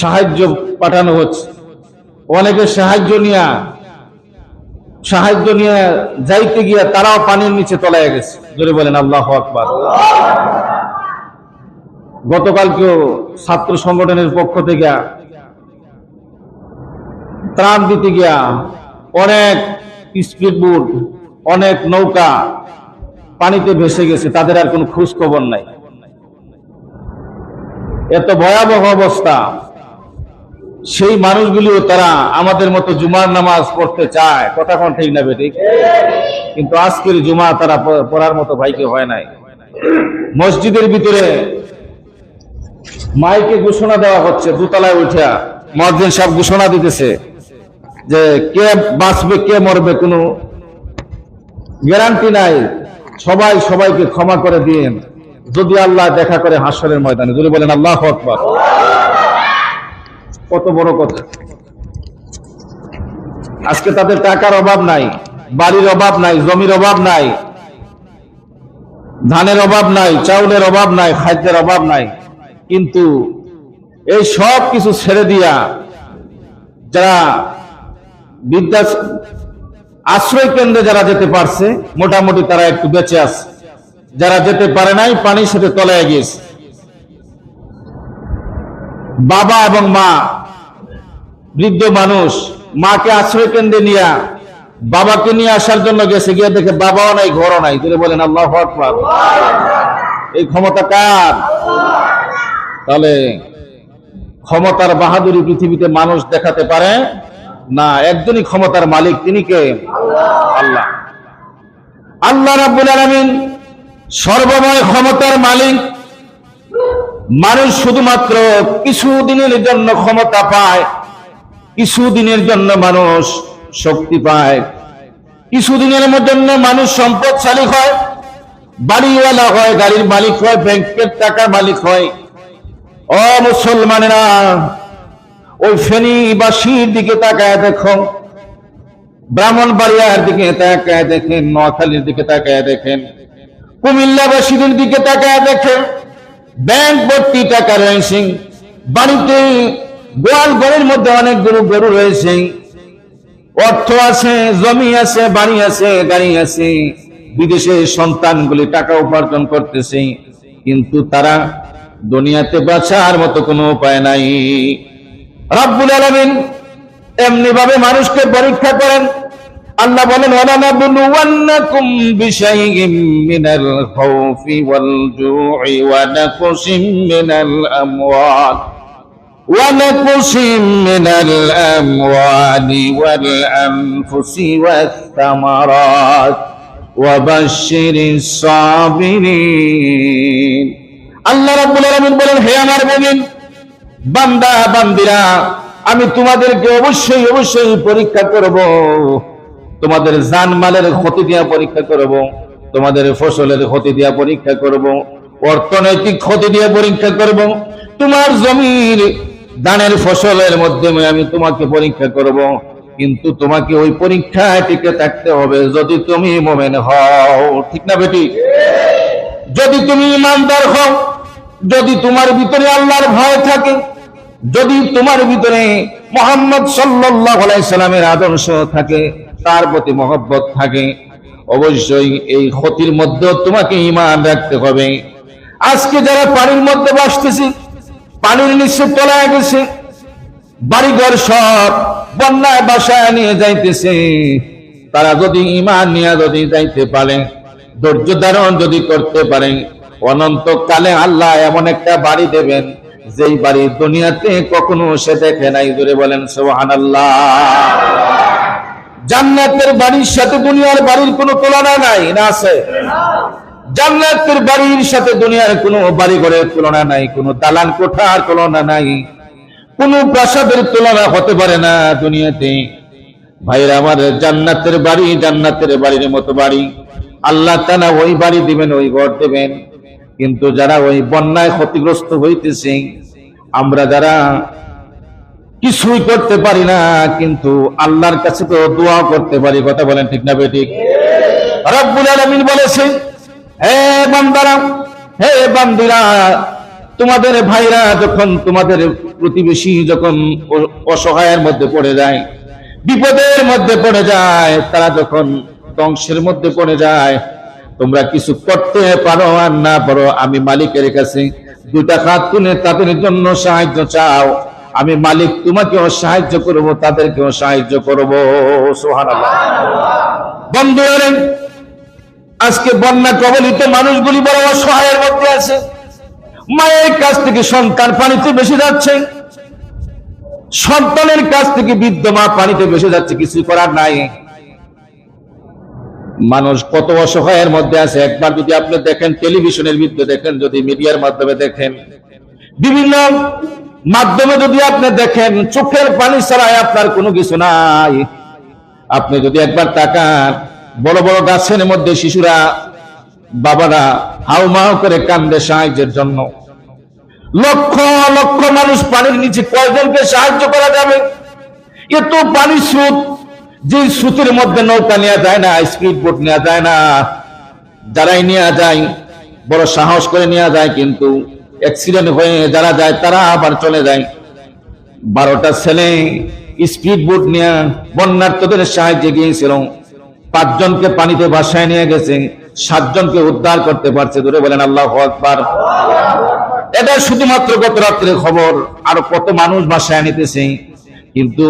সাহায্য পাঠানো হচ্ছে। অনেকে সাহায্য নিয়ে সাহায্য নিয়ে যাইতে গিয়া তারাও পানির নিচে তলায় গেছে। জোরে বলেন, আল্লাহ আকবার। গতকালকেও ছাত্র সংগঠনের পক্ষ থেকে ত্রাণ দিতে গিয়া অনেক স্পিড বোট, অনেক নৌকা পানিতে ভেসে গেছে, তাদের আর কোনো খোঁজ খবর নাই। এত ভয়াবহ অবস্থা। সেই মানুষগুলিও তারা আমাদের মতো জুমার নামাজ পড়তে চায়। কথা কোন ঠিক না বেটি কিন্তু আজকের জুমা তারা পড়ার মতো ভাইকে হয় নাই। মসজিদের ভিতরে মাইকে ঘোষণা দেওয়া হচ্ছে, দোতলায় উঠা মসজিদ সব ঘোষণা দিতেছে যে কে বাঁচবে, কে মরবে কোনো গ্যারান্টি নাই। সবাই সবাইকে ক্ষমা করে দিন যদি আল্লাহ দেখা করে হাসরের ময়দানে। যদি বলেন, আল্লাহ আকবার। কত বড় কথা। আজকে তাদের টাকার অভাব নাই, বাড়ির অভাব নাই, জমির অভাব নাই, ধানের অভাব নাই, চাউলের অভাব নাই, খাদ্যের অভাব নাই। কিন্তু এই সব কিছু ছেড়ে দিয়া যারা বিদ্যা আশ্রয় কেন্দ্রে যারা যেতে পারছে, মোটামুটি তারা একটু বেঁচে আছে। যারা যেতে পারে নাই, পানির সাথে তলায় গিয়েছে। বাবা এবং মা বৃদ্ধ মানুষ, মাকে আশ্রয় কেন্দ্রে নিয়ে বাবাকে নিয়ে আসার জন্য গেছে, গিয়ে দেখে বাবাও নাই, ঘরও নাই। তিনি বলেন, আল্লাহ এই ক্ষমতা কার? তাহলে ক্ষমতার বাহাদুরি পৃথিবীতে মানুষ দেখাতে পারে না, একজনই ক্ষমতার মালিক, তিনি কে? আল্লাহ। আল্লাহ রাব্বুল আলামিন সর্বময় ক্ষমতার মালিক। মানুষ শুধুমাত্র কিছু দিনের জন্য ক্ষমতা পায় কিছু দিনের জন্য মানুষ শক্তি পায়। কিছুদিনের জন্য মানুষ সম্পদশালী হয়। বাড়িওয়ালা হয়, গাড়ির মালিক হয়, ব্যাংকের টাকার মালিক হয়। ও মুসলমানেরা, ওই ফেনীবাসীর দিকে তাকায় দেখো। ব্রাহ্মণবাড়িয়ার দিকে তাকায় দেখেন, নোয়াখালীর দিকে তাকায় দেখেন। কুমিল্লাবাসীদের দিকে তাকায় দেখেন। ব্যাংক ভর্তি টাকা রয়েছে। বাড়িতে গোয়াল ঘরের মধ্যে অনেকগুলো গরু রয়েছে। অর্থ আছে, জমি আছে, বাড়ি আছে, গাড়ি আছে। বিদেশে সন্তানগুলি টাকা উপার্জন করতেছে। কিন্তু তারা দুনিয়াতে বাঁচার মতো কোনো উপায় নাই। রাব্বুল আলামিন এমনি ভাবে মানুষকে পরীক্ষা করেন। আল্লাহ বলেন মিনাল ونقص من الأموال والأنفس والثمرات وبشر الصابرين আল্লাহ রাব্বুল আলামিন বলেন হে আমার মুমিন বান্দা বান্দিরা আমি তোমাদেরকে অবশ্যই অবশ্যই পরীক্ষা করব তোমাদের জানমালের ক্ষতি দিয়া পরীক্ষা করব তোমাদের ফসলের ক্ষতি দিয়া পরীক্ষা করব অর্থনৈতিক ক্ষতি দিয়ে পরীক্ষা করব তোমার জমির দানের ফসলের মাধ্যমে আমি তোমাকে পরীক্ষা করব, কিন্তু তোমাকে ওই পরীক্ষায় টিকে থাকতে হবে যদি তুমি মোমেন হও। ঠিক না বেটি? যদি তুমি ইমানদার হও, যদি তোমার ভিতরে আল্লাহর ভয় থাকে, যদি তোমার ভিতরে মোহাম্মদ সাল্লাহ সাল্লামের আদর্শ থাকে, তার প্রতি মহব্বত থাকে, অবশ্যই এই ক্ষতির মধ্যেও তোমাকে ইমান রাখতে হবে। আজকে যারা পানির মধ্যে বাসতেছে পানির নিচে তলায় গেছে। বাড়িঘর সব বন্যায় বাসায় নিয়ে যাইতেছে। তারা যদি ইমান নিয়ে যদি যাইতে পারে, ধৈর্য ধারণ যদি করতে পারে, অনন্তকালে আল্লাহ এমন একটা বাড়ি দেবেন, যেই বাড়ি দুনিয়াতে কখনো সে দেখে নাই। জুড়ে বলেন সোহান আল্লাহ জান্নাতের বাড়ির সাথে দুনিয়ার বাড়ির কোনো তুলনা নাই, না আছে? জান্নাতের বাড়ির সাথে দুনিয়ার কোনো বাড়ি ঘরের তুলনা নাই কোনো দালান কোঠার তুলনা নাই কোনো প্রাসাদের তুলনা হতে পারে না দুনিয়াতে। ভাইরা আমার জান্নাতের বাড়ি জান্নাতের বাড়ির মতো বাড়ি। আল্লাহ তালা ওই বাড়ি দিবেন ওই ঘর দেবেন। কিন্তু যারা ওই বন্যায় ক্ষতিগ্রস্ত হইতেছে আমরা যারা কিছুই করতে পারি না কিন্তু আল্লাহর কাছে তো দোয়া করতে পারি। কথা বলেন ঠিক না বেঠিক রব্বুল আলামিন বলেছে হে বান্দারা, হে বান্দিরা, তোমাদের ভাইরা যখন তোমাদের প্রতিবেশী যখন অসহায়ের মধ্যে পড়ে যায়, বিপদের মধ্যে পড়ে যায়, তারা যখন ধ্বংসের মধ্যে পড়ে যায়, তোমরা কিছু করতে পারো আর না পারো, আমি মালিকের কাছে দুটা হাত তুলে তাদের জন্য সাহায্য চাও। আমি মালিক, তোমাকেও সাহায্য করব, তাদেরকেও সাহায্য করব। সুবহানাল্লাহ। বন্ধুরা আজকে বন্যা কবলিত মানুষগুলি বড় অসহায়ের মধ্যে আছে। মায়ের কাছ থেকে সন্তান পানিতে বেশি যাচ্ছে। সন্তানের কাছ থেকে বৃদ্ধ মা পানিতে বেশি যাচ্ছে কিছু করার নাই। মানুষ কত অসহায়ের মধ্যে আছে। একবার যদি আপনি দেখেন, টেলিভিশনের ভিতরে দেখেন, যদি মিডিয়ার মাধ্যমে দেখেন, বিভিন্ন মাধ্যমে যদি আপনি দেখেন, চোখের পানি ছাড়াই আপনার কোনো কিছু নাই। আপনি যদি একবার তাকান বড় বড় গাছের মধ্যে শিশুরা, বাবারা হাউ মাউ করে কান্দে সাহায্যের জন্য। লক্ষ লক্ষ মানুষ পানির নিচে কয়জনকে সাহায্য করা যাবে? এত পানি স্রোত যে স্রোতের মধ্যে নৌকা নেওয়া যায় না স্পিড বোট নেওয়া যায় না, যারাই নেওয়া যায়, বড় সাহস করে নেওয়া যায়, কিন্তু অ্যাক্সিডেন্ট হয়ে যারা যায়, তারা আবার চলে যায়। বারোটা ছেলে স্পিড বোট নিয়ে বন্যার্থদের সাহায্যে গিয়েছিল। পাঁচজনকে পানিতে ভাসায় নিয়ে গেছে, সাতজনকে উদ্ধার করতে পারছে। ধরে বলেন, আল্লাহ আকবার। এটা শুধুমাত্র গত রাত্রের খবর, আর কত মানুষ বাসায় নিতেছে। কিন্তু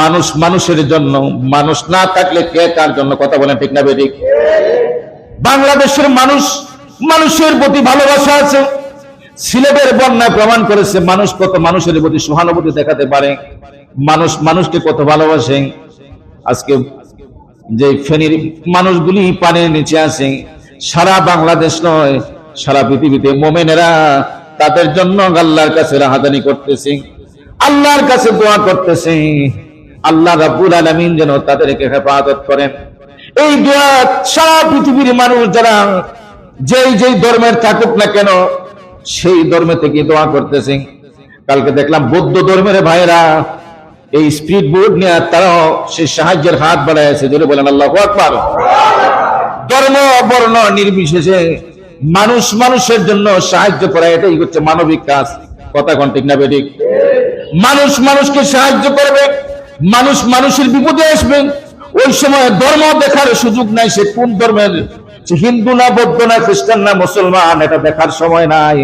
মানুষ মানুষের জন্য, মানুষ না থাকলে কে কার জন্য? কথা বলেন ঠিক না বেঠিক? বাংলাদেশের মানুষ, মানুষের প্রতি ভালোবাসা আছে। সিলেটের বন্যায় প্রমাণ করেছে, মানুষ কত মানুষের প্রতি সহানুভূতি দেখাতে পারে। মানুষ মানুষকে কত ভালোবাসে। আজকে যে ফেনীর মানুষগুলি পানির নিচে আছে, সারা বাংলাদেশ নয়, সারা পৃথিবীতে মোমেনেরা তাদের জন্য আল্লাহর কাছে রাহাদানি করতেছে, আল্লাহর কাছে দোয়া করতেছে। আল্লাহ রাব্বুল আলামিন যেন তাদেরকে হেফাজত করেন। এই দোয়া সারা পৃথিবীর মানুষ যারা যেই যেই ধর্মের থাকুক না কেন, সেই ধর্মে থেকে দোয়া করতেছে। কালকে দেখলাম বৌদ্ধ ধর্মের ভাইরা এই স্পিড বোর্ড নিয়ে তারাও সেই সাহায্যের হাত বাড়াইছে ধরে বলেন, আল্লাহ আকবার। ধর্ম বর্ণ নির্বিশেষে মানুষ মানুষের জন্য সাহায্য করা, এটাই হচ্ছে মানবিক কাজ। কথা কোন ঠিক না বেঠিক মানুষ মানুষকে সাহায্য করবে, মানুষ মানুষের বিপদে আসবে। ওই সময় ধর্ম দেখার সুযোগ নাই, সে কোন ধর্মের? সে হিন্দু না, বৌদ্ধ না, খ্রিস্টান না, মুসলমান, এটা দেখার সময় নাই।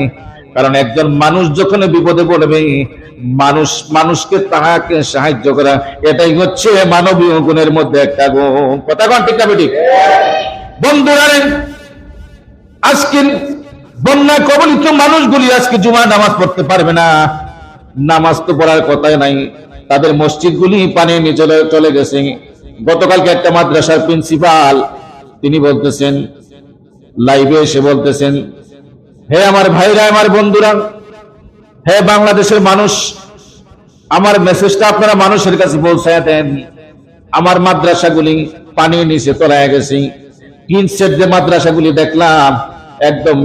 কারণ একজন মানুষ যখন বিপদে পড়বে, মানুষ, মানুষকে তাহাকে সাহায্য করা, এটাই হচ্ছে মানবীয় গুণের মধ্যে একটা গুণ। কথা কোন ঠিক না বন্ধুরা আজকে বন্যা কবলিত মানুষগুলি আজকে জুমা নামাজ পড়তে পারবে না। নামাজ তো পড়ার কথাই নাই। তাদের মসজিদগুলি নিচে চলে- চলে গেছে। গতকালকে একটা মাদ্রাসার প্রিন্সিপাল, তিনি বলতেছেন, লাইভে এসে বলতেছেন হে আমার ভাইরা, আমার বন্ধুরা, হে বাংলাদেশের মানুষ, আমার মেসেজটা আপনারা মানুষের কাছে পৌঁছায় দেন। আমার মাদ্রাসাগুলি পানির নিচে তলায় গেছে। তিন যে মাদ্রাসাগুলি দেখলাম, একদম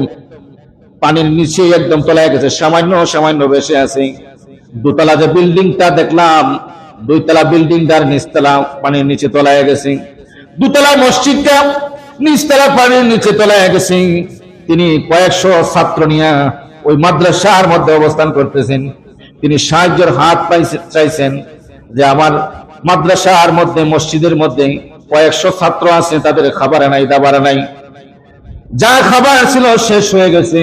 পানির নিচে একদম তলায় গেছে, সামান্য সামান্য বেশি আছে। দোতলা যে বিল্ডিংটা দেখলাম, দুইতলা বিল্ডিংটার নিচতলা পানির নিচে তলায় গেছে। দুতলা মসজিদটা নিচতলা পানির নিচে তলায় গেছে। তিনি কয়েকশো ছাত্র নিয়ে ওই মাদ্রাসার মধ্যে অবস্থান করতেছেন। তিনি সাহায্যের হাত চাইছেন যে আমার মাদ্রাসার মধ্যে, মসজিদের মধ্যে কয়েকশো ছাত্র আছে, তাদের খাবার নাই, দাবার নাই। যা খাবার ছিল শেষ হয়ে গেছে।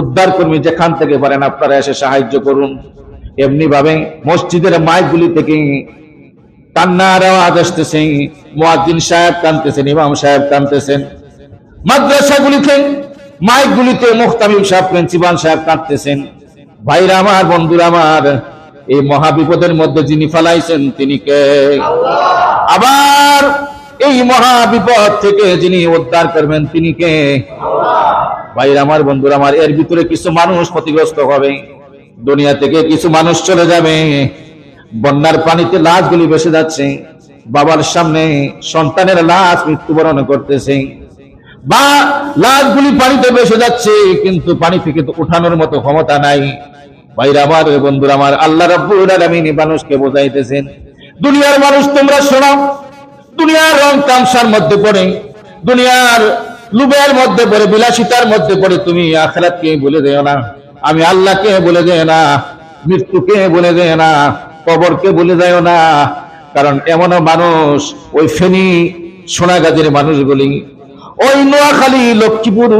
উদ্ধার কর্মী যেখান থেকে পারেন, আপনারা এসে সাহায্য করুন। এমনি ভাবে মসজিদের মাইকগুলি থেকে কান্নার আওয়াজ আসতেছে। সাহেব কানতেছেন ইমাম সাহেব কানতেছেন মাদ্রাসাগুলিতে মাইকগুলিতে মুখতামিম সাহেব প্রিন্সিপাল সাহেব কাঁদতেছেন। ভাইরা আমার বন্ধুরা আমার এই মহাবিপদের মধ্যে যিনি ফেলাইছেন তিনি কে? আবার এই মহাবিপদ থেকে যিনি উদ্ধার করবেন তিনি কে? ভাইরা আমার বন্ধুরা আমার এর ভিতরে কিছু মানুষ ক্ষতিগ্রস্ত হবে। দুনিয়া থেকে কিছু মানুষ চলে যাবে। বন্যার পানিতে লাশগুলি ভেসে যাচ্ছে। বাবার সামনে সন্তানের লাশ মৃত্যুবরণ করতেছে। বা লাশগুলি পানিতে বেসে যাচ্ছে, কিন্তু পানি থেকে তো ওঠানোর মতো ক্ষমতা নাই। ভাইরা আমার বন্ধুরা আমার, আল্লাহ রাব্বুল মানুষকে বোঝাইতেছেন, দুনিয়ার মানুষ তোমরা শোনো, দুনিয়ার রং তামসার মধ্যে পড়ে, দুনিয়ার লুবের মধ্যে পড়ে, বিলাসিতার মধ্যে পড়ে, তুমি আখরাতকে বলে দেও না, আমি আল্লাহকে বলে দেয় না, মৃত্যুকে বলে দেয় না, কবরকে বলে যায় না, কারণ এমনও মানুষ ওই ফেনী সোনাগাজের মানুষগুলি ওই নোয়াখালী, লক্ষ্মীপুর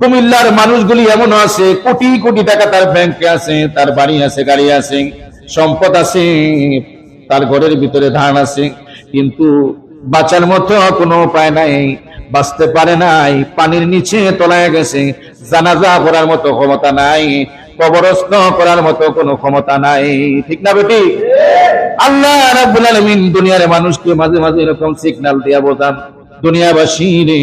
কুমিল্লার মানুষগুলি এমন আছে, কোটি কোটি টাকা তার ব্যাংকে আছে, তার বাড়ি আছে, গাড়ি আছে, সম্পদ আছে, তার ঘরের ভিতরে ধান আছে, কিন্তু বাঁচার মতো কোনো উপায় নাই, বাঁচতে পারে নাই, পানির নিচে তলায় গেছে, জানাজা করার মতো ক্ষমতা নাই, কবরস্থ করার মতো কোনো ক্ষমতা নাই, ঠিক না বেটি? আল্লাহ রাব্বুল আলামিন দুনিয়ার মানুষকে মাঝে মাঝে এরকম সিগন্যাল দিয়া বোঝান। দুনিয়াবাসী রে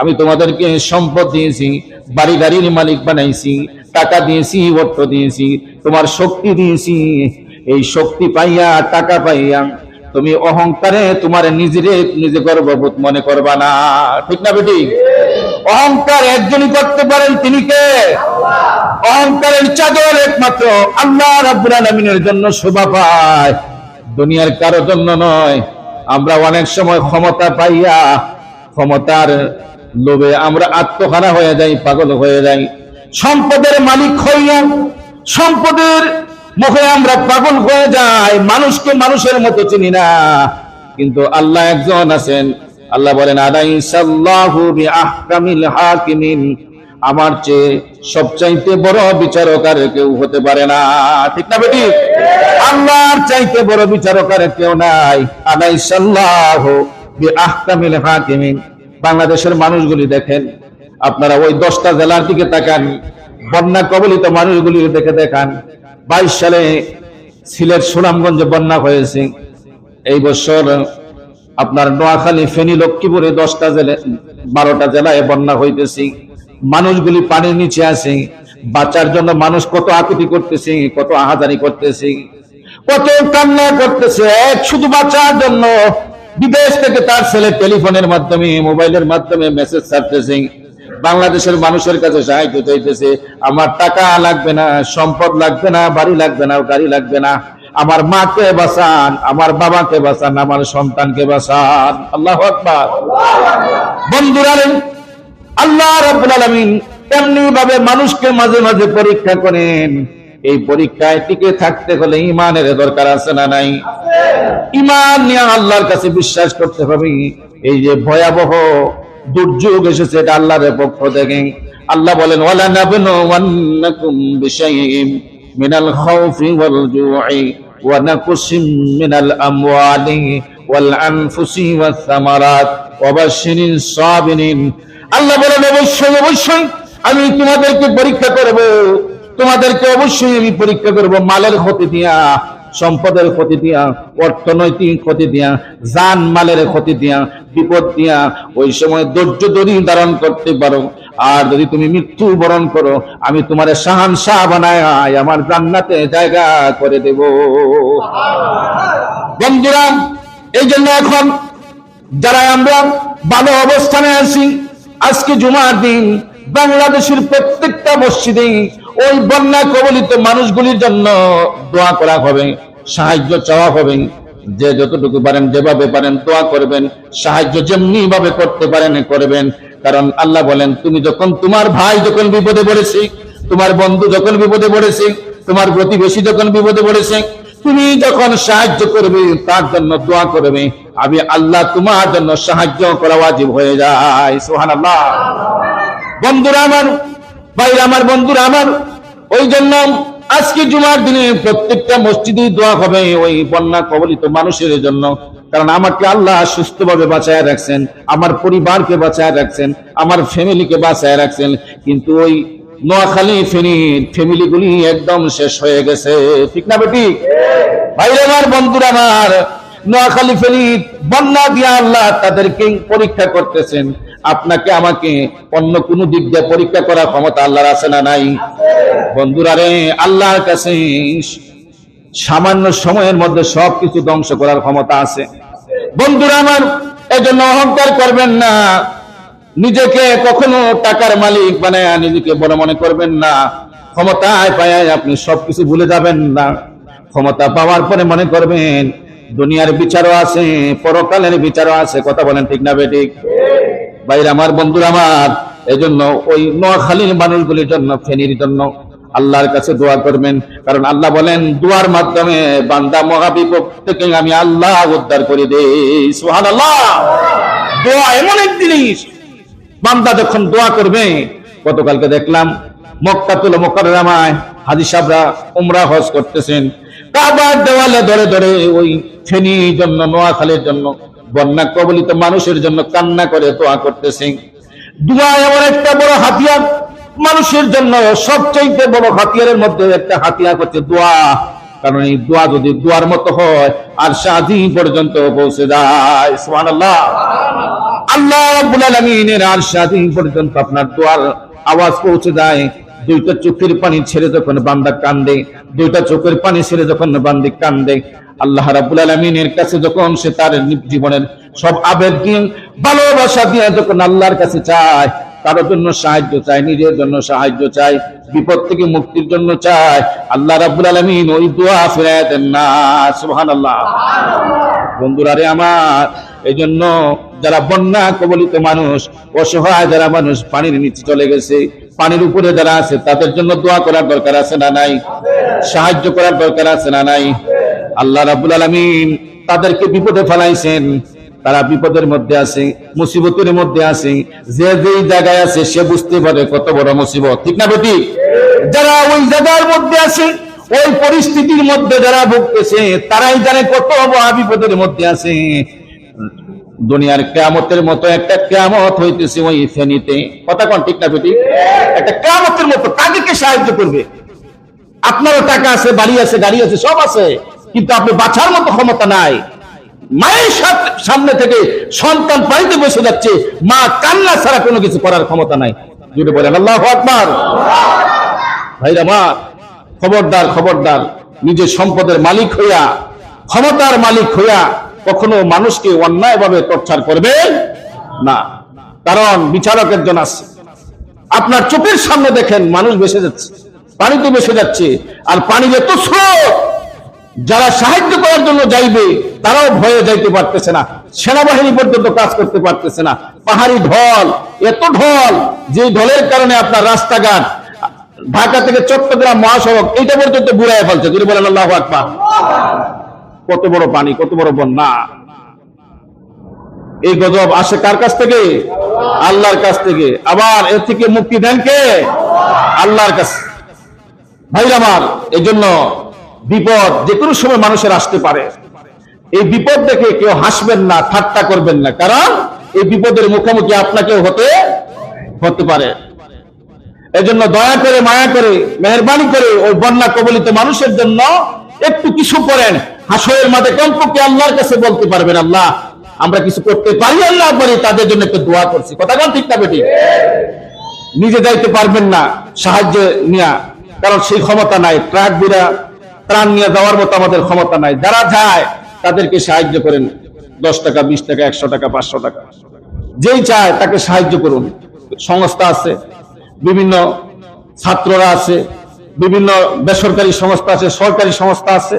আমি তোমাদেরকে সম্পদ দিয়েছি, বাড়ি গাড়ির মালিক বানাইছি, টাকা দিয়েছি, অর্থ দিয়েছি, তোমার শক্তি দিয়েছি। এই শক্তি পাইয়া, টাকা পাইয়া তুমি অহংকারে তোমার নিজেরে নিজে গর্ববোধ মনে করবা না। ঠিক না বেটি? অহংকার একজনই করতে পারেন তিনি কে? অহংকারের চাদর একমাত্র আল্লাহ রাব্বুল আলামিনের জন্য শোভা পায়। দুনিয়ার কারও জন্য নয় আমরা অনেক সময় ক্ষমতা পাইয়া, ক্ষমতার লোভে আমরা আত্মহারা হয়ে যাই, পাগল হয়ে যাই। সম্পদের মালিক হইয়া, সম্পদের মুখে আমরা পাগল হয়ে যাই। মানুষকে মানুষের মতো চিনি না। কিন্তু আল্লাহ একজন আছেন। আল্লাহ বলেন আদাই আলাইসাল্লাহু বিআহকামিল হাকিমিন? আমার চেয়ে সবচাইতে বড় বিচারক আর কেউ হতে পারে না। ঠিক না বেটি? আল্লাহর চাইতে বড় বিচারক আর কেউ নাই। আলাইসাল্লাহু বিআহকামিল হাকিমিন। বাংলাদেশের মানুষগুলি দেখেন, আপনারা ওই দশটা জেলার দিকে তাকান, বন্যা কবলিত মানুষগুলি দেখে দেখান। বাইশ সালে সিলেট সুনামগঞ্জে বন্যা হয়েছে। এই বছর আপনার নোয়াখালী, ফেনী, লক্ষ্মীপুরে দশটা জেলে, বারোটা জেলায় বন্যা হইতেছে। মানুষগুলি পানির নিচে আছে, বাঁচার জন্য মানুষ কত আকুতি করতেছে, কত আহাজারি করতেছে, কত কান্না করতেছে শুধু বাঁচার জন্য বিদেশ থেকে তার ছেলে টেলিফোনের মাধ্যমে, মোবাইলের মাধ্যমে মেসেজ ছাড়তেছে, বাংলাদেশের মানুষের কাছে সাহায্য চাইতেছে, আমার টাকা লাগবে না, সম্পদ লাগবে না, বাড়ি লাগবে না, গাড়ি লাগবে না, আমার মাকে বাঁচান, আমার বাবাকে বাঁচান, আমার সন্তানকে বাঁচান। আল্লাহ বন্ধুরা আল্লাহ রাব্বুল আলামিন এমনি ভাবে মানুষকে মাঝে মাঝে পরীক্ষা করেন। এই পরীক্ষায় টিকে থাকতে হলে ইমানের দরকার আছে না নাই? ইমান নিয়ে আল্লাহর কাছে বিশ্বাস করতে হবে। এই যে ভয়াবহ দুর্যোগ এসেছে, এটা আল্লাহর পক্ষ থেকে। আল্লাহ বলেন ওয়ালা মিনাল মিনাল আমওয়ালি ওয়াল আনফুসি ওয়াস সামারাত আল্লাহ বলেন, অবশ্যই অবশ্যই, আমি তোমাদেরকে পরীক্ষা করব। তোমাদেরকে অবশ্যই আমি পরীক্ষা করব। মালের ক্ষতি দিয়া, সম্পদের ক্ষতি দিয়া, অর্থনৈতিক ক্ষতি দিয়া জান মালের ক্ষতি দিয়া, বিপদ দিয়া, ওই সময় ধৈর্য ধরি ধারণ করতে পারো। আর যদি তুমি মৃত্যু বরণ করো, আমি তোমার শাহান শাহ বানায় আমার জান্নাতে জায়গা করে দেব। বন্ধুরা, এই জন্য এখন যারা আমরা ভালো অবস্থানে আছি আজকে জুমার দিন বাংলাদেশের প্রত্যেকটা মসজিদে ওই বন্যা কবলিত মানুষগুলির জন্য দোয়া করা হবে, সাহায্য চাওয়া হবে। যে যতটুকু পারেন, যেভাবে পারেন দোয়া করবেন, সাহায্য যেমনি ভাবে করতে পারেন, করবেন। কারণ আল্লাহ বলেন, তুমি যখন তোমার ভাই যখন বিপদে পড়েছে, তোমার বন্ধু যখন বিপদে পড়েছে, তোমার প্রতিবেশী যখন বিপদে পড়েছে, তুমি যখন সাহায্য করবে, তার জন্য দোয়া করবে। আমি আল্লাহ তোমার জন্য সাহায্য করা ওয়াজিব হয়ে যায়। সুবহানাল্লাহ। বন্ধুরা আমার, ভাইরা আমার, বন্ধুরা আমার, ওই জন্য আজকে জুমার দিনে প্রত্যেকটা মসজিদে দোয়া হবে ওই বন্যা কবলিত মানুষের জন্য। কারণ আমাকে আল্লাহ সুস্থভাবে বাঁচায় রাখছেন, আমার পরিবারকে বাঁচায় রাখছেন, আমার ফ্যামিলিকে বাঁচায় রাখছেন, কিন্তু ওই নোয়াখালী ফেনী ফ্যামিলি গুলি একদম শেষ হয়ে গেছে। ঠিক না বেটি? ভাইরা আমার, বন্ধুরা আমার নোয়াখালী ফেনী, বন্যা দিয়া আল্লাহ তাদেরকে পরীক্ষা করতেছেন। আপনাকে আমাকে অন্য কোন দিক দিয়ে পরীক্ষা করার ক্ষমতা আল্লাহর আছে না নাই? বন্ধুরা রে, আল্লাহর কাছে সামান্য সময়ের মধ্যে সবকিছু ধ্বংস করার ক্ষমতা আছে। বন্ধুরা আমার, এজন্য অহংকার করবেন না। নিজেকে কখনো টাকার মালিক বানায় নিজেকে বড় মনে করবেন না। ক্ষমতায় পায় আপনি সবকিছু ভুলে যাবেন না। ক্ষমতা পাওয়ার পরে মনে করবেন দুনিয়ার বিচারও আছে, পরকালের বিচারও আছে, কথা বলেন ঠিক না বেঠিক ভাইরা আমার, বন্ধুরা আমার এই জন্য ওই নোয়াখালীর মানুষগুলির জন্য, ফেনীর জন্য আল্লাহর কাছে দোয়া করবেন। কারণ আল্লাহ বলেন, দোয়ার মাধ্যমে বান্দা মহাবিপদ থেকে আমি আল্লাহ উদ্ধার করে দেই। আল্লাহ দোয়া এমন এক জিনিস, বান্দা যখন দোয়া করবে, গতকালকে দেখলাম মক্কা মক্কাতুল মোকাররমায় হাজি সাহরা উমরা হজ করতেছেন। কাবার দেওয়ালে ধরে ধরে ওই ফেনীর জন্য, নোয়াখালীর জন্য, বন্যা কবলিত মানুষের জন্য কান্না করে দোয়া করতেছেন দোয়া এমন একটা বড় হাতিয়ার, মানুষের জন্য সবচেয়ে বড় হাতিয়ারের মধ্যে একটা হাতিয়ার হচ্ছে দোয়া। কারণ এই দোয়া যদি দোয়ার মতো হয়, আর সাজি পর্যন্ত পৌঁছে যায়। আল্লাহ আলামিনের আর সাদিন পর্যন্ত আপনার দোয়ার আওয়াজ পৌঁছে যায়। দুইটা চোখের পানি ছেড়ে যখন বান্দা কান্দে, দুইটা চোখের পানি ছেড়ে যখন বান্দি কান্দে, আল্লাহ রাব্বুল আলামিনের কাছে যখন সে তার জীবনের সব আবেগ দিয়ে ভালোবাসা দিয়ে যখন আল্লাহর কাছে চায় কারোর জন্য সাহায্য চায়, নিজের জন্য সাহায্য চায়, বিপদ থেকে মুক্তির জন্য চায়, আল্লাহ রাব্বুল আলামিন ওই দোয়া ফিরায় দেন না, সুবহানাল্লাহ। বন্ধুরা রে আমার এই জন্য যারা বন্যা কবলিত মানুষ, অসহায় যারা মানুষ পানির নিচে চলে গেছে পানির উপরে যারা আছে, তাদের জন্য দোয়া করার দরকার আছে না নাই? সাহায্য করার দরকার আছে না নাই? আল্লাহ রাবুল আলমিন তাদেরকে বিপদে ফেলাইছেন। তারা বিপদের মধ্যে আছে, মুসিবতের মধ্যে আছে, যে যেই জায়গায় আছে সে বুঝতে পারে কত বড় মুসিবত। ঠিক না বেটি? যারা ওই জায়গার মধ্যে আছে, ওই পরিস্থিতির মধ্যে যারা ভুগতেছে, তারাই জানে কত বিপদের মধ্যে আছে। দুনিয়ার কেয়ামতের মতো একটা কেয়ামত হইতেছে ওই ফেনীতে কথা কোন ঠিক না একটা কেয়ামতের মতো কাকে কে সাহায্য করবে। আপনারও টাকা আছে, বাড়ি আছে, গাড়ি আছে, সব আছে। কিন্তু আপনি বাঁচার মতো ক্ষমতা নাই। মায়ের সামনে থেকে সন্তান পানিতে বসে যাচ্ছে। মা কান্না ছাড়া কোনো কিছু করার ক্ষমতা নাই। যদি বলেন, আল্লাহ আকবার। ভাইরা মা খবরদার খবরদার, নিজের সম্পদের মালিক হইয়া, ক্ষমতার মালিক হইয়া কখনো মানুষকে অন্যায়ভাবে টর্চার করবে না। কারণ বিচারকের জন আছে। আপনার চোখের সামনে দেখেন মানুষ বেসে যাচ্ছে, পানিতে বেসে যাচ্ছে, আর পানির এত স্রোত। যারা সাহায্য করার জন্য যাইবে, তারাও ভয়ে যাইতে পারতেছে না। সেনাবাহিনী পর্যন্ত কাজ করতে পারতেছে না। পাহাড়ি ঢল, এত ঢল, যে ঢলের কারণে আপনার রাস্তাঘাট, ঢাকা থেকে চট্টগ্রাম মহাসড়ক, এইটা পর্যন্ত বুড়ায় ফেলছে। যদি বলেন, আল্লাহ আকবার। কত বড় পানি, কত বড় বন্যা। এই গজব আসে কার কাছ থেকে? আল্লাহর কাছ থেকে। আবার এর থেকে মুক্তি দেন কে? আল্লাহর কাছে। ভাই আমার এই জন্য বিপদ যে কোনো সময় মানুষের আসতে পারে। এই বিপদ দেখে কেউ হাসবেন না, ঠাট্টা করবেন না। কারণ এই বিপদের মুখোমুখি আপনাকেও হতে হতে পারে। এজন্য দয়া করে, মায়া করে, মেহরবানি করে ওই বন্যা কবলিত মানুষের জন্য একটু কিছু করেন। হাসরের মাঝে কমপক্ষে আল্লাহর কাছে বলতে পারবেন, আল্লাহ, আমরা কিছু করতে পারি আল্লাহ পারি, তাদের জন্য একটু দোয়া করছি। কথা কোন ঠিক না বেটি? নিজে যাইতে পারবেন না, সাহায্য নিয়া, কারণ সেই ক্ষমতা নাই। ট্রাক বিরা ত্রাণ নিয়ে যাওয়ার মতো আমাদের ক্ষমতা নাই। যারা যায়, তাদেরকে সাহায্য করেন। দশ টাকা, বিশ টাকা, একশো টাকা, পাঁচশো টাকা। যেই চায়, তাকে সাহায্য করুন। সংস্থা আছে, বিভিন্ন ছাত্ররা আছে, বিভিন্ন বেসরকারি সংস্থা আছে, সরকারি সংস্থা আছে।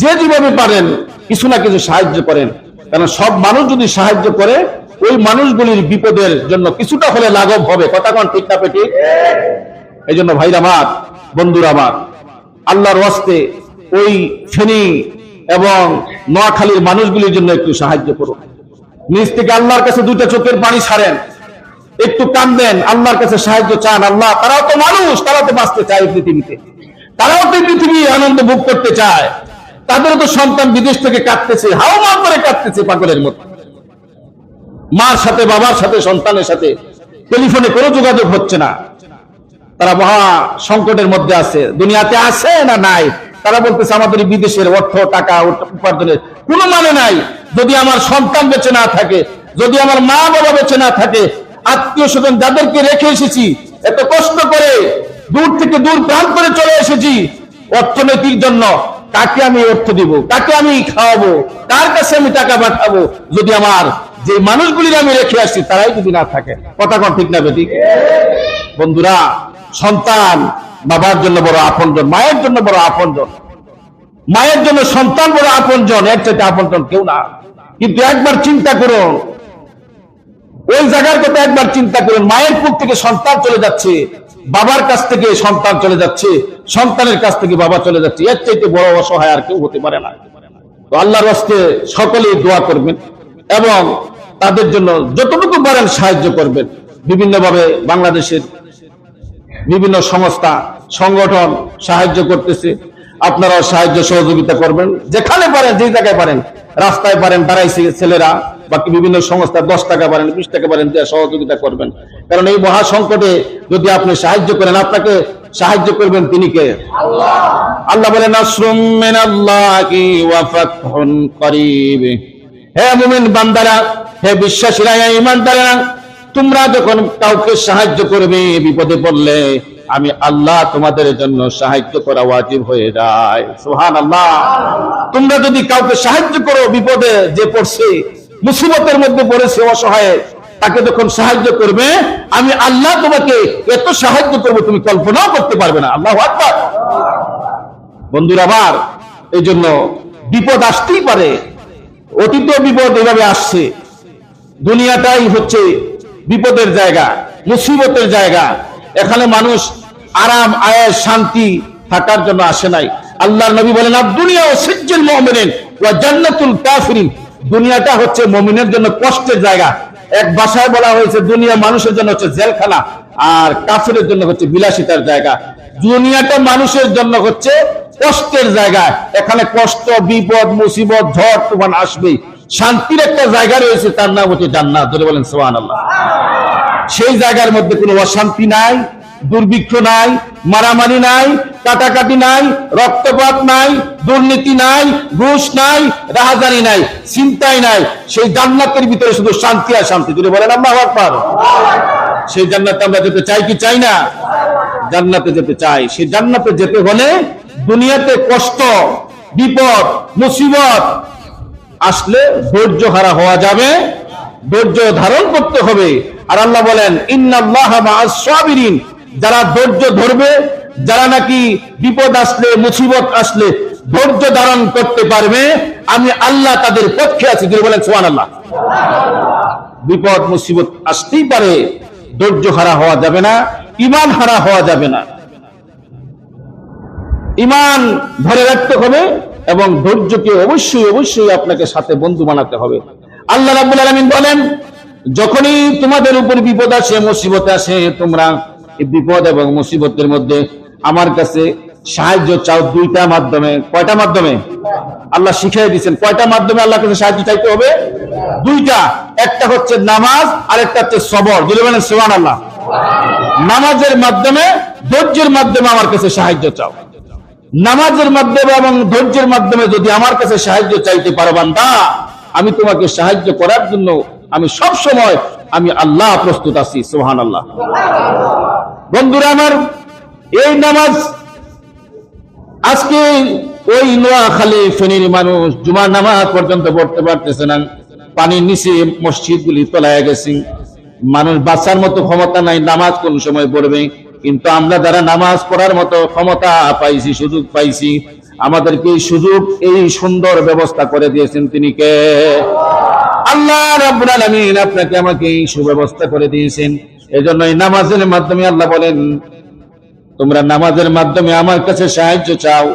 যে যেভাবে পারেন, কিছু না কিছু সাহায্য করেন। কারণ সব মানুষ যদি সাহায্য করে, ওই মানুষগুলির বিপদের জন্য কিছুটা হলে লাঘব হবে। কথা কোন ঠিক না পেটি? এই জন্য ভাইরা আমার, বন্ধুরা আমার, আল্লাহর ওয়াস্তে ওই ফেনী এবং নোয়াখালীর মানুষগুলির জন্য একটু সাহায্য করুন। নিজ থেকে আল্লাহর কাছে দুইটা চোখের পানি ছাড়েন। একটু কান্দেন, আল্লাহর কাছে সাহায্য চান। আল্লাহ, তারাও তো মানুষ, তারাও তো বাঁচতে চায় পৃথিবীতে। তারাও তো পৃথিবী আনন্দ ভোগ করতে চায়। তাদেরও তো সন্তান বিদেশ থেকে কাটতেছে হাও মা করে কাটতেছে পাগলের মতো। মার সাথে, বাবার সাথে, সন্তানের সাথে টেলিফোনে কোনো যোগাযোগ হচ্ছে না। তারা মহা সংকটের মধ্যে আছে। দুনিয়াতে আছে না নাই? তারা বলতেছে, আমাদের বিদেশের অর্থ, টাকা উপার্জনের কোনো মানে নাই। যদি আমার সন্তান বেঁচে না থাকে, যদি আমার মা বাবা বেঁচে না থাকে আত্মীয় স্বজন যাদেরকে রেখে এসেছি, এত কষ্ট করে দূর থেকে দূর প্রাণ করে চলে এসেছি, অর্থনৈতিক জন্য কাকে আমি অর্থ দিব কাকে আমি খাওয়াবো কার কাছে আমি টাকা পাঠাবো। যদি আমার যে মানুষগুলি আমি রেখে আসছি, তারাই যদি না থাকে, কথা কন ঠিক না বেটি? বন্ধুরা, সন্তান বাবার জন্য বড় আপনজন, মায়ের জন্য বড় আপনজন। মায়ের জন্য সন্তান বড় আপনজন, এর চাইতে আপনজন কেউ না। কিন্তু একবার চিন্তা করুন ওই জায়গার কথা একবার চিন্তা করুন। মায়ের পুর থেকে সন্তান চলে যাচ্ছে, বাবার কাছ থেকে সন্তান চলে যাচ্ছে, সন্তানের কাছ থেকে বাবা চলে যাচ্ছে। এর চাইতে বড় অসহায় আর কেউ হতে পারে না। তো আল্লাহর হস্তে সকলেই দোয়া করবেন এবং তাদের জন্য যতটুকু পারেন সাহায্য করবেন। বিভিন্নভাবে বাংলাদেশের বিভিন্ন সংস্থা, সংগঠন সাহায্য করতেছে। আপনারা সাহায্য সহযোগিতা করবেন। যেখানে পারেন যে জায়গায় পারেন, রাস্তায় পারেন দাঁড়াইছে ছেলেরা বাকি বিভিন্ন সংস্থা দশ টাকা পারেন বিশ টাকা পারেন সহযোগিতা করবেন। কারণ এই মহা সংকটে যদি আপনি সাহায্য করেন আপনাকে সাহায্য করবেন তিনি কে? আল্লাহ। বলেন হে মুমিন বান্দারা হে বিশ্বাসীরা হে তোমরা যখন কাউকে সাহায্য করবে বিপদে পড়লে আমি আল্লাহ তোমাদের জন্য সাহায্য করা ওয়াজিব হয়ে যায়। সুহান আল্লাহ তোমরা যদি কাউকে সাহায্য করো বিপদে যে পড়ছে মুসিবতের মধ্যে পড়েছে অসহায়, তাকে যখন সাহায্য করবে, আমি আল্লাহ তোমাকে এত সাহায্য করব, তুমি কল্পনাও করতে পারবে না। আল্লাহ বন্ধুরা, আবার এই জন্য বিপদ আসতেই পারে, অতীত বিপদ এভাবে আসছে। দুনিয়াটাই হচ্ছে বিপদের জায়গা, মুসিবতের জায়গা। এখানে মানুষ আরাম আয়ের শান্তি থাকার জন্য আসে নাই। আল্লাহ নবী বলেন আর দুনিয়া ও সিজ্জুল জান্নাতুল কাফিরিন। দুনিয়াটা হচ্ছে মুমিনের জন্য কষ্টের জায়গা। এক ভাষায় বলা হয়েছে, দুনিয়া মানুষের জন্য হচ্ছে জেলখানা, আর কাফিরের জন্য হচ্ছে বিলাসিতার জায়গা। দুনিয়াটা মানুষের জন্য হচ্ছে কষ্টের জায়গা। এখানে কষ্ট, বিপদ, মুসিবত, ঝড়, তুফান আসবেই। শান্তির একটা জায়গা রয়েছে, তার নাম হচ্ছে জান্নাত। ধরে বলেন সোহান সেই জায়গার মধ্যে কোনো অশান্তি নাই, দুর্ভিক্ষ নাই, মারামারি নাই কাটাকাটি নাই, রক্তপাত নাই, দুর্নীতি নাই, ঘুষ নাই, রাহাজানি নাই চিন্তাই নাই। সেই জান্নাতের ভিতরে শুধু শান্তি আর শান্তি। যদি বলেন আকবার। সেই জান্নাতে আমরা যেতে চাই কি চাই না? জান্নাতে যেতে চাই। সেই জান্নাতে যেতে হলে দুনিয়াতে কষ্ট, বিপদ, মুসিবত আসলে ধৈর্য হারা হওয়া যাবে, ধৈর্য ধারণ করতে হবে। আর আল্লাহ বলেন, ইন্নাল্লাহ যারা ধৈর্য ধরবে যারা নাকি বিপদ আসলে, মুসিবত আসলে ধৈর্য ধারণ করতে পারবে, আমি আল্লাহ তাদের পক্ষে আছি। তিনি বলেন, সুবহানাল্লাহ। বিপদ, মুসিবত আসতেই পারে, ধৈর্য হারা হওয়া যাবে না ইমান হারা হওয়া যাবে না। ইমান ধরে রাখতে হবে এবং ধৈর্যকে অবশ্যই অবশ্যই আপনাকে সাথে বন্ধু বানাতে হবে। আল্লাহ রাব্বুল আলামিন বলেন, যখনই তোমাদের উপর বিপদ আসে, মুসিবত আসে, তোমরা বিপদ এবং মুসিবতের মধ্যে আমার কাছে সাহায্য চাও দুইটা মাধ্যমে। কয়টা মাধ্যমে? আল্লাহ শিখিয়ে দিয়েছেন, কয়টা মাধ্যমে আল্লাহ কাছে সাহায্য চাইতে হবে? দুইটা। একটা হচ্ছে নামাজ আর একটা হচ্ছে সবর। দুই মানে সোহান আল্লাহ নামাজের মাধ্যমে, ধৈর্যের মাধ্যমে আমার কাছে সাহায্য চাও। নামাজের মাধ্যমে এবং ধৈর্যের মাধ্যমে যদি আমার কাছে সাহায্য চাইতে পারো বান্দা, আমি তোমাকে সাহায্য করার জন্য আমি সব সময় আমি আল্লাহ প্রস্তুত আছি সোহান আল্লাহ বন্ধুরা আমার এই নামাজ, আজকে ওই নোয়াখালী ফেনীর মানুষ জুমার নামাজ পর্যন্ত পড়তে পারতেছে না। পানির নিচে মসজিদ গুলি তলায় গেছে। মানুষ বাঁচার মতো ক্ষমতা নাই, নামাজ কোন সময় পড়বে? কিন্তু আমরা যারা নামাজ পড়ার মতো ক্ষমতা পাইছি, সুযোগ পাইছি, আমাদেরকে এই সুযোগ, এই সুন্দর ব্যবস্থা করে দিয়েছেন তিনি কে? আল্লাহ আপনাকে আমাকে এই সুব্যবস্থা করে দিয়েছেন। এজন্য এই নামাজের মাধ্যমে আল্লাহ বলেন তোমরা নামাজের মাধ্যমে আমার কাছে সাহায্য চাও।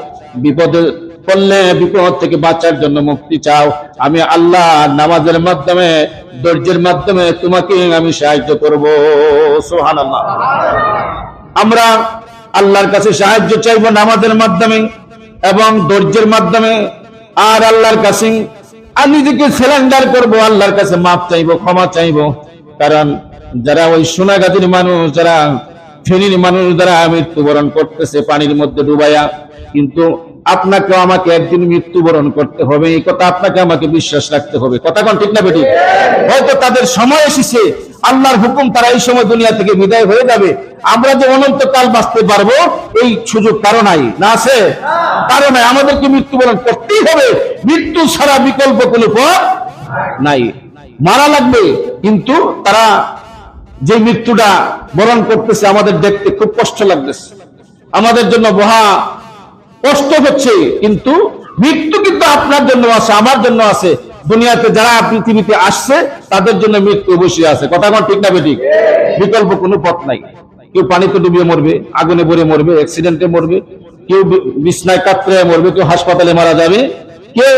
বিপদে পড়লে বিপদ থেকে বাঁচার জন্য মুক্তি চাও। আমি আল্লাহ নামাজের মাধ্যমে, ধৈর্যের মাধ্যমে তোমাকে আমি সাহায্য করব। সোহান আমরা আল্লাহর কাছে সাহায্য চাইব নামাজের মাধ্যমে এবং ধৈর্যের মাধ্যমে। আর আল্লাহর কাছে আমি নিজেকে সিলিন্ডার করব, আল্লাহর কাছে মাপ চাইব, ক্ষমা চাইব। কারণ যারা ওই সোনাগাতির মানুষ, যারা ফেনীর মানুষ যারা মৃত্যুবরণ করতেছে পানির মধ্যে ডুবাইয়া, কিন্তু আপনাকে আমাকে একদিন মৃত্যুবরণ করতে হবে, এই কথা আপনাকে আমাকে বিশ্বাস রাখতে হবে। কথা কোন ঠিক না বেটি হয়তো তাদের সময় এসেছে, আল্লাহর হুকুম তারা এই সময় দুনিয়া থেকে বিদায় হয়ে যাবে। আমরা যে অনন্তকাল বাঁচতে পারব, এই সুযোগ কারও নাই। না আছে? কারও নাই। আমাদেরকে মৃত্যুবরণ করতেই হবে। মৃত্যু ছাড়া বিকল্প কোনো পথ নাই। মারা লাগবে, কিন্তু তারা যে মৃত্যুটা বরণ করতেছে, আমাদের দেখতে খুব কষ্ট লাগতেছে। আমাদের জন্য মহা কষ্ট হচ্ছে, কিন্তু মৃত্যু কিন্তু আপনার জন্য আছে, আমার জন্য আছে। দুনিয়াতে যারা পৃথিবীতে আসছে, তাদের জন্য মৃত্যু অবশ্যই আছে। কথা আমার ঠিক না বেঠিক? বিকল্প কোনো পথ নাই। কেউ পানিতে ডুবিয়ে মরবে, আগুনে ভরে মরবে অ্যাক্সিডেন্টে মরবে, কেউ বিছনায় কাতরে মরবে, কেউ হাসপাতালে মারা যাবে, কেউ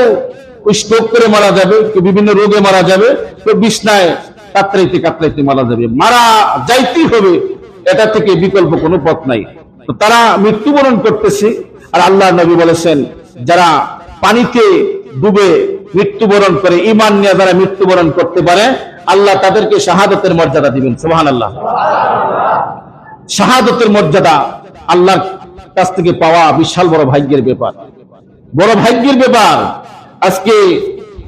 স্ট্রোক করে মারা যাবে, কেউ বিভিন্ন রোগে মারা যাবে, কেউ বিছনায় কাতরাইতে কাতরাইতে মারা যাবে। মারা যাইতেই হবে, এটা থেকে বিকল্প কোনো পথ নাই। তারা মৃত্যুবরণ করতেছে, আর আল্লাহ নবী বলেছেন, যারা পানিতে ডুবে মৃত্যুবরণ করে ইমান নিয়ে যারা মৃত্যুবরণ করতে পারে, আল্লাহ তাদেরকে শাহাদতের মর্যাদা দিবেন সোহান আল্লাহ শাহাদতের মর্যাদা আল্লাহর কাছ থেকে পাওয়া বিশাল বড় ভাগ্যের ব্যাপার। বড় ভাগ্যের ব্যাপার, আজকে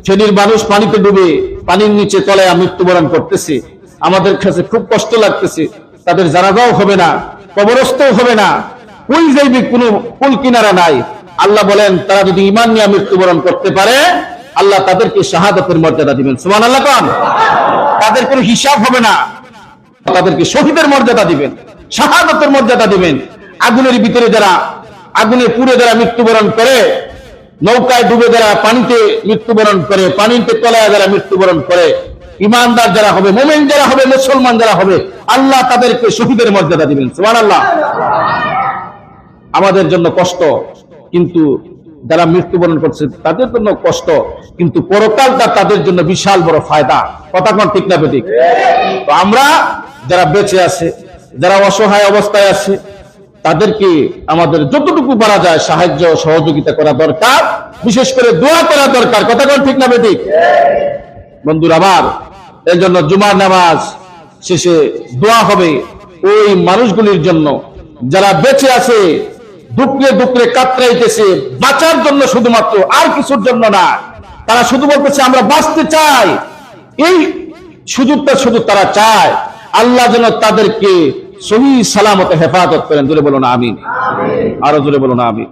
শ্রেণির মানুষ পানিতে ডুবে পানির নিচে তলায় মৃত্যুবরণ করতেছে। আমাদের কাছে খুব কষ্ট লাগতেছে। তাদের জানাজাও হবে না, কবরস্থও হবে না। ওই যাইবে কোনো কুল কিনারা নাই। আল্লাহ বলেন, তারা যদি ইমান নিয়ে মৃত্যুবরণ করতে পারে, আল্লাহ তাদেরকে শাহাদতের মর্যাদা দিবেন। সুমান আল্লাহ কন? তাদের কোনো হিসাব হবে না। তাদেরকে শহীদের মর্যাদা দিবেন, শাহাদতের মর্যাদা দিবেন। আগুনের ভিতরে যারা আগুনে পুড়ে যারা মৃত্যুবরণ করে নৌকায় ডুবে যারা পানিতে মৃত্যুবরণ করে, পানিতে তলায় যারা মৃত্যুবরণ করে, ইমানদার যারা হবে, মোমেন যারা হবে, মুসলমান যারা হবে, আল্লাহ তাদেরকে শহীদের মর্যাদা দিবেন। সুবহান আল্লাহ আমাদের জন্য কষ্ট, কিন্তু যারা মৃত্যুবরণ করছে তাদের জন্য কষ্ট, কিন্তু পরকালটা তাদের জন্য বিশাল বড় ফায়দা। কথা ঠিক না বেঠিক? তো আমরা যারা বেঁচে আছে, যারা অসহায় অবস্থায় আছে তাদেরকে আমাদের যতটুকু পারা যায় সাহায্য সহযোগিতা করা দরকার। বিশেষ করে দোয়া করা দরকার। কথা কোন ঠিক না বেঠিক? বন্ধুরা আমার এই জন্য জুমার নামাজ শেষে দোয়া হবে ওই মানুষগুলির জন্য। যারা বেঁচে আছে দুকরে দুকরে কাতরাইতেছে, বাঁচার জন্য শুধুমাত্র আর কিছুর জন্য না, তারা শুধু বলতেছে, আমরা বাঁচতে চাই। এই সুযোগটা শুধু তারা চায়। আল্লাহ যেন তাদেরকে সহি সালামতে হেফাজত করেন জোরে বলুন আমিন। আরও জোরে বলুন আমিন।